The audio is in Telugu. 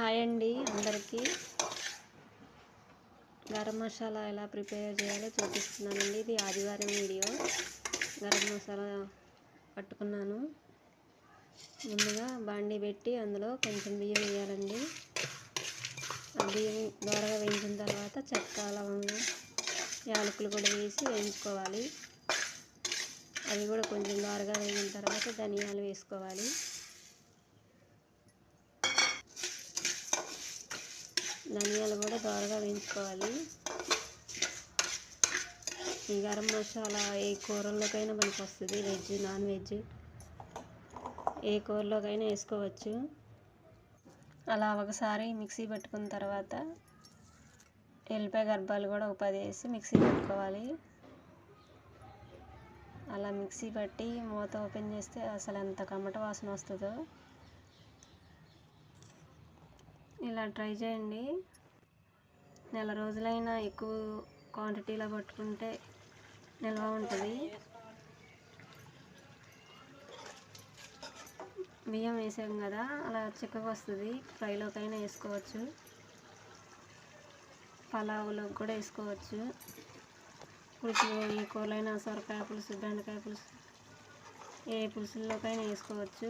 హాయ్ అండి అందరికీ. గరం మసాలా ఎలా ప్రిపేర్ చేయాలో చూపిస్తున్నానండి. ఇది ఆదివారం వీడియో. గరం మసాలా పట్టుకున్నాను. ముందుగా బాండి పెట్టి అందులో కొంచెం బియ్యం వేయాలండి. ఆ బియ్యం దోరగా వేయించిన తర్వాత చెక్క లవంగా యాలకులు కూడా వేసి వేయించుకోవాలి. అవి కూడా కొంచెం దోరగా వేగిన తర్వాత ధనియాలు వేసుకోవాలి. ధనియాలు కూడా దోరగా వేయించుకోవాలి. ఈ గరం మసాలా ఏ కూరల్లోకైనా మనకు వస్తుంది వెజ్ నాన్ వెజ్ ఏ కూరలోకైనా వేసుకోవచ్చు. అలా ఒకసారి మిక్సీ పెట్టుకున్న తర్వాత ఎల్లిపాయ గర్భాలు కూడా ఒక పది వేసి మిక్సీ పెట్టుకోవాలి. అలా మిక్సీ పట్టి మూత ఓపెన్ చేస్తే అసలు ఎంత కమ్మట వాసన వస్తుందో. ఇలా ట్రై చేయండి. నెల రోజులైనా ఎక్కువ క్వాంటిటీలో పట్టుకుంటే నిల్వ ఉంటుంది. బియ్యం వేసాం కదా అలా చిక్కగా వస్తుంది. ఫ్రైలోకైనా వేసుకోవచ్చు. పలావులో కూడా వేసుకోవచ్చు. పులుసు ఏ కూరలైనా సొరకాయ పులుసు బెండకాయ పులుసు ఏ పులుసుల్లోకైనా వేసుకోవచ్చు.